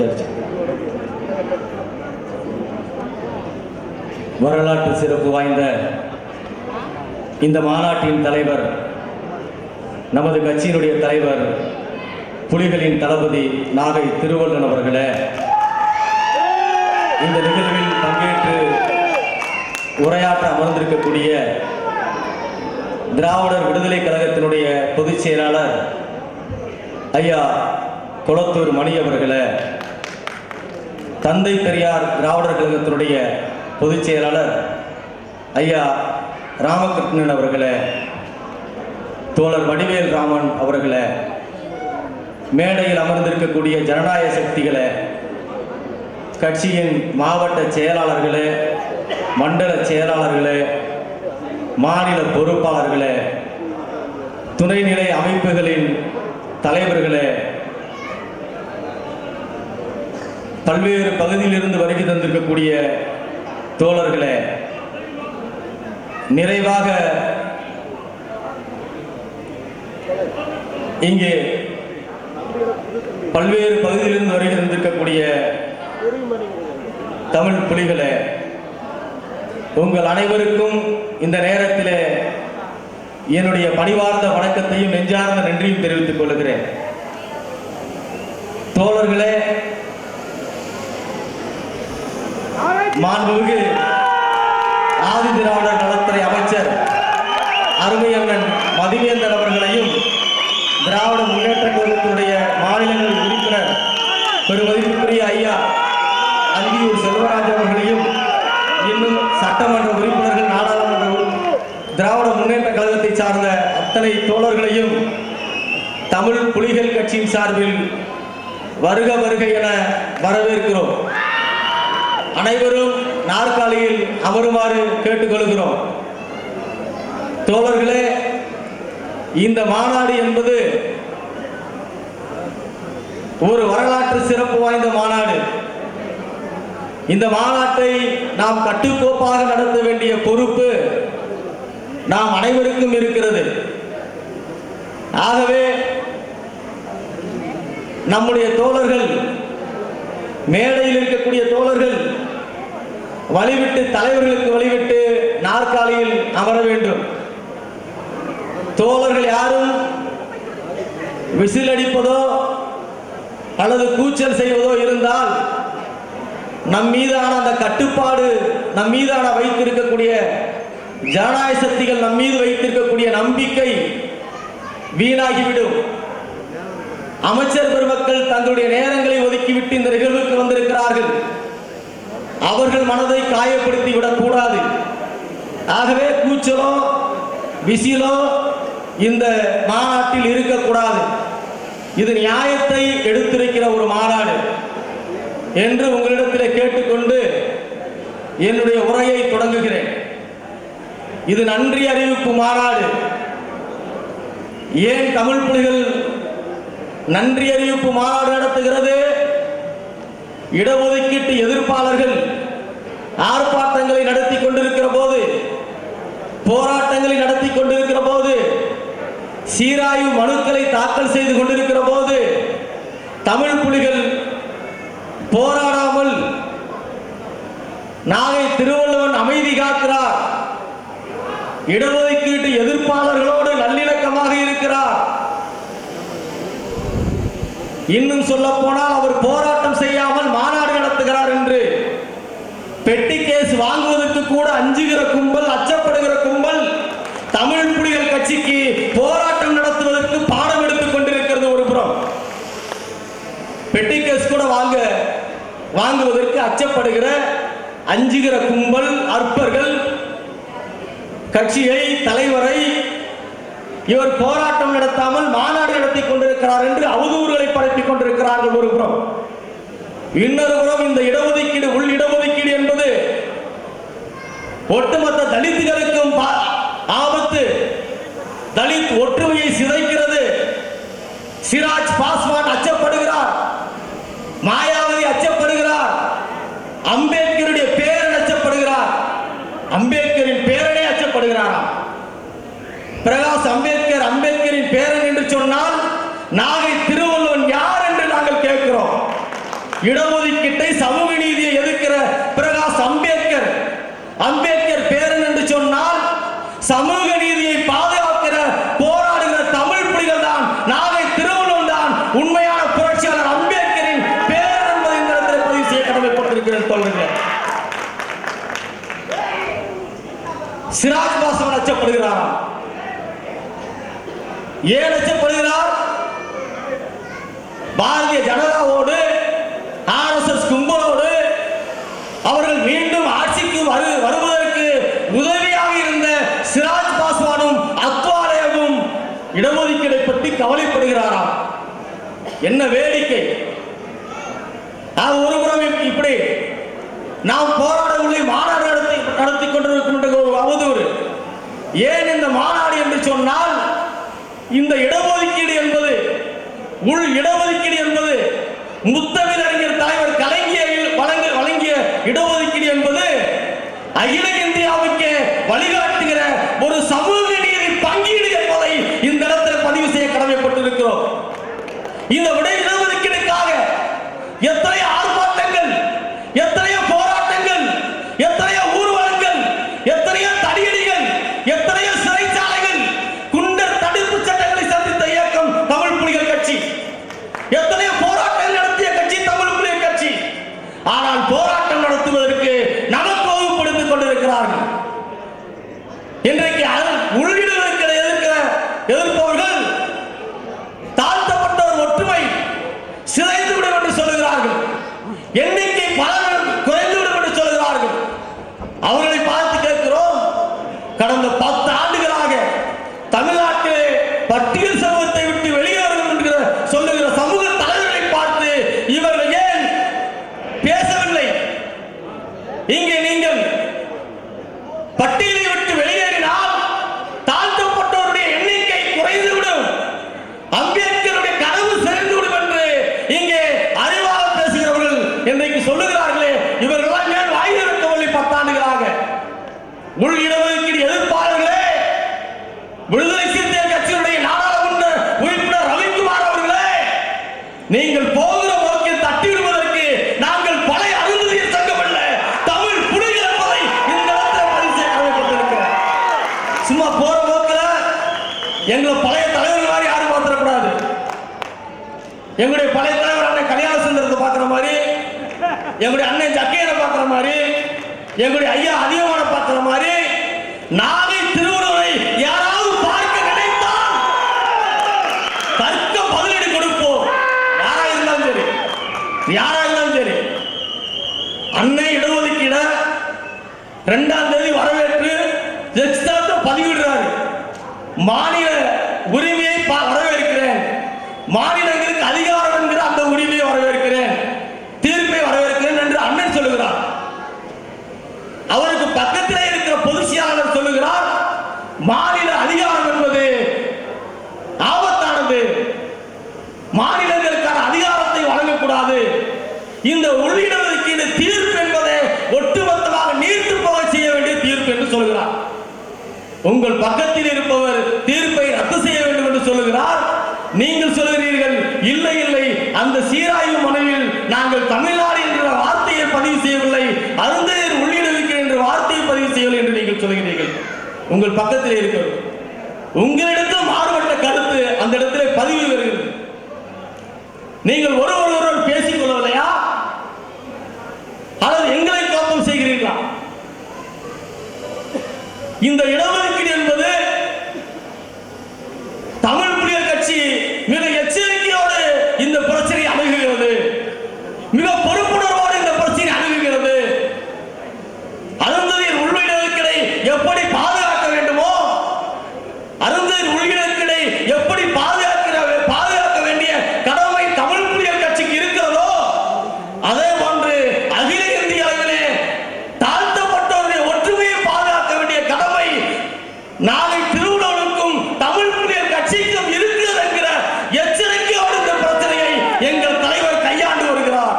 சரி சரி வரலாற்று சிறப்பு வாய்ந்த இந்த மாநாட்டின் தலைவர் நமது கட்சியினுடைய தலைவர் புலிகளின் தளபதி நாகை திருவள்ளன் அவர்களே இந்த நிகழ்வில் பங்கேற்று உரையாற்ற அமர்ந்திருக்கக்கூடிய திராவிடர் விடுதலை கழகத்தினுடைய பொதுச் செயலாளர் ஐயா குளத்தூர் மணி அவர்களே தந்தை பெரியார் திராவிடர் கழகத்தினுடைய பொதுச் செயலாளர் ஐயா ராமகிருஷ்ணன் அவர்களை தோழர் வடிவேல் ராமன் அவர்களை மேடையில் அமர்ந்திருக்கக்கூடிய ஜனநாயக சக்திகளை கட்சியின் மாவட்ட செயலாளர்களே மண்டல செயலாளர்களே மாநில பொறுப்பாளர்களே துணைநிலை அமைப்புகளின் தலைவர்களே பல்வேறு பகுதியிலிருந்து வருகை தந்திருக்கக்கூடிய தோழர்களே நிறைவாக இங்கே பல்வேறு பகுதியிலிருந்து வருகை தந்திருக்கக்கூடிய தமிழ் புலிகளே உங்கள் அனைவருக்கும் இந்த நேரத்தில் என்னுடைய பணிவார்ந்த வணக்கத்தையும் நெஞ்சார்ந்த நன்றியும் தெரிவித்துக் கொள்கிறேன். தோழர்களே மாண்புமிகு ஆதி திராவிடர் நலத்துறை அமைச்சர் அருமையண்ணன் மதிவேந்தன் அவர்களையும் திராவிட முன்னேற்ற கழகத்தினுடைய மாநிலங்கள் உறுப்பினர் பெருமதிப்புக்குரிய ஐயா அந்தியூர் செல்வராஜ் அவர்களையும் இன்னும் சட்டமன்ற உறுப்பினர்கள் நாடாளுமன்ற திராவிட முன்னேற்ற கழகத்தை சார்ந்த அத்தனை தோழர்களையும் தமிழ் புலிகள் கட்சியின் சார்பில் வருக வருக என வரவேற்கிறோம். அனைவரும் நாற்காலியில் அமருமாறு கேட்டுக்கொள்கிறோம். தோழர்களே இந்த மாநாடு என்பது ஒரு வரலாற்று சிறப்பு வாய்ந்த மாநாடு. இந்த மாநாட்டை நாம் கட்டுக்கோப்பாக நடத்த வேண்டிய பொறுப்பு நாம் அனைவருக்கும் இருக்கிறது. ஆகவே நம்முடைய தோழர்கள் மேடையில் இருக்கக்கூடிய தோழர்கள் வழிவிட்டு தலைவர்களுக்கு வழிவிட்டு நாற்காலியில் அமர வேண்டும். தோழர்கள் யாரும் விசில் அடிப்பதோ அல்லது கூச்சல் செய்வதோ இருந்தால் நம் மீதான அந்த கட்டுப்பாடு நம் மீதான வைத்திருக்கக்கூடிய ஜனநாயக சக்திகள் நம் மீது வைத்திருக்கக்கூடிய நம்பிக்கை வீணாகிவிடும். அமைச்சர் பெருமக்கள் தங்களுடைய நேரங்களை ஒதுக்கிவிட்டு இந்த நிகழ்வுக்கு வந்திருக்கிறார்கள். அவர்கள் மனதை காயப்படுத்தி விடக்கூடாது. ஆகவே கூச்சலோ விசிலோ இந்த மாநாட்டில் இருக்கக்கூடாது. இது நியாயத்தை எடுத்திருக்கிற ஒரு மாநாடு என்று உங்களிடத்தில் கேட்டுக்கொண்டு என்னுடைய உரையை தொடங்குகிறேன். இது நன்றி அறிவிப்பு மாநாடு. ஏன் தமிழ் புலிகள் நன்றி அறிவிப்பு மாநாடு நடத்துகிறது. இடஒதுக்கீட்டு எதிர்ப்பாளர்கள் ஆர்ப்பாட்டங்களை நடத்தி கொண்டிருக்கிற போது போராட்டங்களை நடத்தி கொண்டிருக்கிற போது சீராய்வு மனுக்களை தாக்கல் செய்து கொண்டிருக்கிற போது தமிழ் புலிகள் போராடாமல் நாகை திருவள்ளுவன் அமைதி காக்கிறார். இடஒதுக்கீடு இன்னும் சொல்ல போனால் அவர் போராட்டம் செய்யாமல் மாநாடு நடத்துகிறார் என்று. பெட்டி கேஸ் வாங்குவதற்கு கூட அஞ்சுகிற கும்பல் அச்சப்படுகிற கும்பல் தமிழ் புலிகள் கட்சிக்கு போராட்டம் நடத்துவதற்கு பாடம் எடுத்துக் கொண்டிருக்கிறது ஒரு புறம். பெட்டி கேஸ் கூட வாங்க வாங்குவதற்கு அச்சப்படுகிற அஞ்சுகிற கும்பல் அற்பர்கள் கட்சியை தலைவரை இவர் போராட்டம் நடத்தாமல் மாநாடு நடத்தி கொண்டிருக்கிறார் என்று அவதூறுகளை பரப்பிக் கொண்டிருக்கிறார்கள் ஒரு புறம். இன்னொரு புறம் இந்த இடஒதுக்கீடு உள் இடஒதுக்கீடு என்பது ஒட்டுமொத்த தலித்துகளுக்கும் ஆபத்து. தலித் ஒற்றுமையை சிதைக்கிறது. சிராஜ் பாஸ்வான் அச்சப்படுகிறார். மாயா அச்சப்படுகிறார் அம்பேத்கருடைய பேரன் அச்சப்படுகிறார் அம்பேத்கரின் பேரனே அச்சப்படுகிறாராம் பிரகாஷ் அம்பேத்கர் அம்பேத்கரின் பேரன் என்று சொன்னால் நாகை திருவள்ளுவன் யார் என்று நாங்கள் கேட்கிறோம் இடஒதுக்கீட்டை சமூக நீதியை எதிர்க்கிற பிரகாஷ் அம்பேத்கர். அம்பேத்கர் பேரன் என்று சொன்னால் சமூக நீதியை பாதுகாக்கிற போராடுகிற தமிழ் புலிகள் தான். நாளை திருவள்ளுவர் தான் உண்மையான புரட்சியாளர் அம்பேத்கரின் பேரன் என்பதை இந்த இடத்தில் பதிவு செய்ய கடமைப்பட்டிருக்கிறேன் சொல்லுங்கள் சிராஜ் பாசவன் அச்சப்படுகிறாராம் ஏன் அச்சப்படுகிறார் பாரதிய ஜனதா என்ன வேடிக்கை? ஒரு புறம் இப்படி நாம் போராடவில்லை மாநாடு நடத்தி நடத்தி கொண்டிருக்கின்ற ஒரு அவதூறு. ஏன் இந்த மாநாடு என்று சொன்னால் இந்த இடஒதுக்கீடு என்பது உள் இடஒதுக்கீடு என்பது முத்தமிழறிஞர் தலைவர் கலைஞர் வழங்க வழங்கிய இடஒதுக்கீடு என்பது அகில இந்தியாவுக்கு வழிகாட்டுகிற ஒரு சமூக நீதி பங்கீடு என்பதை இந்த இடத்தில் பதிவு செய்ய கடமைப்பட்டிருக்கிறோம் இந்த விடை இடஒதுக்கீடுக்காக எத்தனை ஆர்ப்பாட்டங்கள் எத்தனையோ போராட்டங்கள் எத்தனையோ ஊர்வலங்கள் எத்தனையோ தடியடிகள் எத்தனையோ சிறைச்சாலைகள் குண்டர் தடுப்பு சட்டங்களை சந்தித்த இயக்கம் தமிழ் புலிகள் கட்சி எத்தனையோ போராட்டங்கள் நடத்திய கட்சி தமிழ் புலிகள் கட்சி ஆனால் போராட்டம் நடத்துவதற்கு நமக்கு வகுப்படுத்திக் கொண்டிருக்கிறார்கள் இன்றைக்கு அது- உள்ளிடங்களுக்கு எதிர்க்கிற எதிர்ப்பவர்கள் தாழ்த்தப்பட்டவர் ஒற்றுமை சிதைந்து விடும் என்று சொல்லுகிறார்கள் எண்ணிக்கை பலன் குறைந்து விடும் என்று சொல்லுகிறார்கள் அவர்களை பார்த்து கேட்கிறோம் கடந்த பத்து ஆண்டுகளாக தமிழ்நாட்டிலே பட்டியல் சமூகத்தை விட்டு வெளியேறும் என்கிற சொல்லுகிற சமூக தலைவர்களை பார்த்து இவர்கள் ஏன் பேசவில்லை இங்கே நீங்கள் பட்டியலை விட்டு வெளியேறினால் தாழ்த்தப்பட்டவருடைய எண்ணிக்கை குறைந்துவிடும் அம்பேத்கருடைய கனவு சிறந்துவிடும் என்று இங்கே அறிவாக பேசுகிறவர்கள் இன்றைக்கு சொல்லுகிறார்களே இவர்கள்லாம் ஏன் வாய் இருக்கவில்லை பத்தாண்டுகளாக உள் இடஒதுக்கீடு எதிர்ப்பாளர்களே விடுதலை சிறுத்தைகள் கட்சியினுடைய நாடாளுமன்ற உறுப்பினர் ரவிக்குமார் அவர்களே நீங்கள் போகிற போக்கில் தட்டிவிடுவதற்கு நாங்கள் பழைய அருந்ததியர் சங்கம் அல்ல தமிழ் புலிகள் என்பதை இந்த இடத்தில் பதிவு செய்ய கடமைப்பட்டிருக்கிறேன் சும்மா போற போக்கில் எங்களை பழைய தலைவர் மாதிரி யாரும் பார்த்துடக்கூடாது. எங்களுடைய பழைய தலைவர் அண்ணன் கல்யாண சுந்தரத்தை பார்க்குற மாதிரி எங்களுடைய அண்ணன் ஜக்கையரை பார்க்குற மாதிரி எங்களுடைய ஐயா அதிகமான பார்க்குற மாதிரி நாகை திருவள்ளுவரை யாராவது பார்க்க நினைத்தால் தர்க்க பதிலடி கொடுப்போம். யாரா இருந்தாலும் சரி. யாரா இருந்தாலும் சரி. அன்னை இடஒதுக்கீட ரெண்டாம் தேதி வரவேற்று எக்ஸ்ட்ரா பதிவிடுறாரு. மாநில உரிமையை வரவேற்கிறேன். மாநிலங்களுக்கு அதிகாரம் என்கிற அந்த உரிமையை வரவேற்கிறேன். தீர்ப்பை வரவேற்கிறேன் என்று அண்ணன் சொல்லுகிறார். அவருக்கு பக்கத்திலே இருக்கிற பொதுச்சியாளர் சொல்லுகிறார் மாநில அதிகாரம் என்பது ஆபத்தானது. மாநிலங்களுக்கான அதிகாரத்தை வழங்கக்கூடாது. இந்த உள்ளிடஒதுக்கீடு தீர்ப்பு என்பதை ஒட்டுமொத்தமாக நீர்த்து போக செய்ய வேண்டிய தீர்ப்பு என்று சொல்கிறார் உங்கள் பக்கத்தில் இருப்பவர் தீர்ப்பை ரத்து செய்ய வேண்டும் என்று சொல்லுகிறார் நீங்கள் சொல்கிறீர்கள் இல்லை இல்லை அந்த சீராய்வு மனுவில் நாங்கள் தமிழ்நாடு என்ற வார்த்தையை பதிவு செய்யவில்லை அருந்தையர் உள்ளிடவிக்கிறேன் என்ற வார்த்தையை பதிவு செய்யவில்லை என்று நீங்கள் சொல்கிறீர்கள் உங்கள் பக்கத்தில் இருக்கிறது. உங்களிடத்தில் மாறுபட்ட கருத்து அந்த இடத்திலே பதிவு வருகிறது. நீங்கள் ஒருவர் பேசிக் கொள்ளவில்லையா அல்லது எங்களை கோபம் செய்கிறீர்களா? இந்த இடஒதுக்கீடு என்பது தமிழ் புலிகள் கட்சி மிக எச்சரிக்கையோடு இந்த பிரச்சனை அணுகுகிறது மிக பொறுப்புணர்வோடு இந்த பிரச்சனை அணுகுகிறது அருந்ததியின் உள்விடக்கிடை எப்படி பாதுகாக்க வேண்டுமோ அருந்ததியின் உள்விடக்கிடை எப்படி பாதுகாக்கிற பாதுகாக்க வேண்டிய கடமை தமிழ் புலிகள் கட்சிக்கு இருக்கிறதோ அதே போன்று அகில இந்திய அளவிலே தாழ்த்தப்பட்டவருடைய ஒற்றுமையை பாதுகாக்க வேண்டிய கடமை நாளை திருவள்ளுவருக்கும் தமிழ் புலிகள் கட்சிக்கும் இருக்கிறது என்கிற எச்சரிக்கையோடு இந்த பிரச்சனையை எங்கள் தலைவர் கையாண்டு வருகிறார்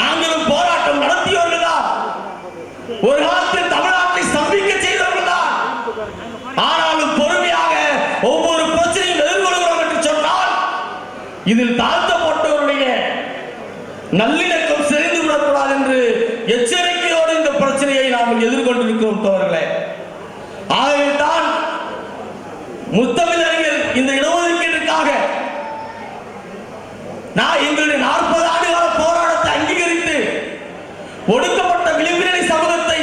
நாங்களும் போராட்டம் நடத்தியவர்கள் தான் ஒரு காலத்தில் தமிழ்நாட்டை ஸ்தம்பிக்க செய்தவர்கள் தான் ஆனாலும் பொறுமையாக ஒவ்வொரு பிரச்சனையும் எதிர்கொள்கிறோம் என்று சொன்னால் இதில் தாழ்த்தப்பட்டவருடைய நல்லிணக்கம் சிதைந்து விடக்கூடாது என்று எச்சரிக்கையோடு இந்த பிரச்சனையை நாம் எதிர்கொண்டிருக்கிறோம் தோழர்களே. ஆகவேதான் முத்தமிழறிஞர் இந்த இடஒதுக்கீட்டிற்காக நான் எங்களுடைய நாற்பது ஆண்டுகால போராட்டத்தை அங்கீகரித்து ஒடுக்கப்பட்ட விளிம்பினை சமூகத்தை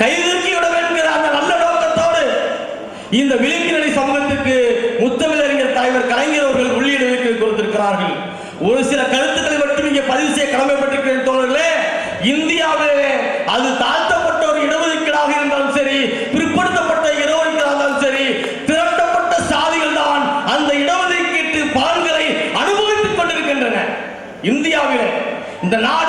கைதூக்கி விட வேண்டும் என்கிற அந்த நல்ல நோக்கத்தோடு இந்த விளிம்பு சமூகத்துக்கு முத்தமிழறிஞர் தலைவர் கலைஞர் அவர்கள் உள்ளீடு ஒரு சில கருத்துக்களை மட்டும் இங்கே பதிவு செய்ய கடமைப்பட்டிருக்கிறேன் தோழர்களே. இந்தியாவிலே அது தாழ்த்தப்பட்ட ஒரு இடஒதுக்கீடாக இருந்தாலும் சரி பிற்படுத்தப்பட்ட இடஒதுக்கீடாக இருந்தாலும் சரி திரட்டப்பட்ட சாதிகள் தான் அந்த இடஒதுக்கீட்டு பலன்களை அனுபவித்துக் கொண்டிருக்கின்றன. இந்தியாவிலே இந்த நாடு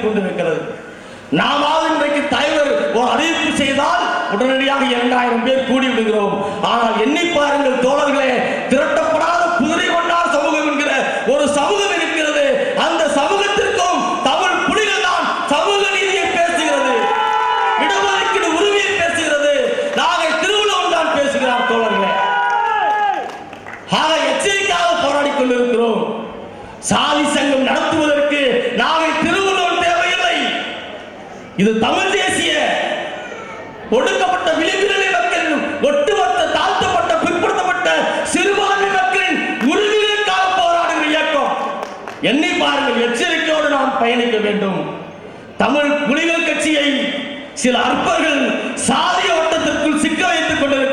முடியாமல் கொண்டிருக்கிறது. நாமாவது இன்றைக்கு தலைவர் ஒரு அறிவிப்பு செய்தால் உடனடியாக இரண்டாயிரம் பேர் கூடி விடுகிறோம் ஆனால் எண்ணி பாருங்கள் தோழர்களே திரட்ட குதிரை வண்டார் சமூகம் என்கிற ஒரு சமூகம் இருக்கிறது அந்த சமூகத்திற்கும் தமிழ் புலிகள் தான் சமூக நீதியை பேசுகிறது இடஒதுக்கீடு உரிமையை பேசுகிறது நாகை திருவள்ளுவர் தான் பேசுகிறார் தோழர்களே ஆக எச்சரிக்கையாக போராடிக் கொண்டிருக்கிறோம் சாதி சங்கம் நடத்துவதற்கு நாகை திருவள்ளுவர் தேவையில்லை இது தமிழ் தேசிய ஒடுக்கப்பட்ட விளிம்பிலே மக்களின் ஒட்டுமொத்த தாழ்த்தப்பட்ட பிற்படுத்தப்பட்ட சிறுபான்மை மக்களின் உரிமைகளுக்காக போராடுகிற இயக்கம். எண்ணி பாருங்கள் எச்சரிக்கையோடு நாம் பயணிக்க வேண்டும். தமிழ் புலிகள் கட்சியை சில அற்பர்கள் சாதிய ஓட்டத்திற்குள் சிக்க வைத்துக் கொண்டிருக்கிறார்கள்.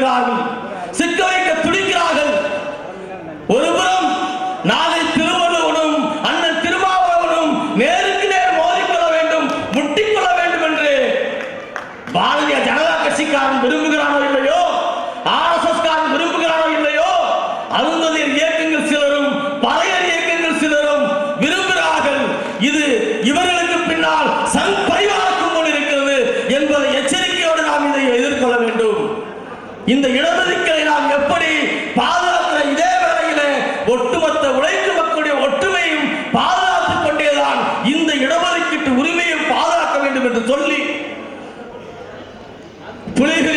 இந்த இடஒதுக்கீடை நாம் எப்படி பாதுகாக்கிற இதே வேளையிலே ஒட்டுமொத்த உழைக்கும் மக்களுடைய ஒற்றுமையும் பாதுகாத்துக் கொண்டேதான் இந்த இடஒதுக்கீட்டு உரிமையை பாதுகாக்க வேண்டும் என்று சொல்லி புலிகள்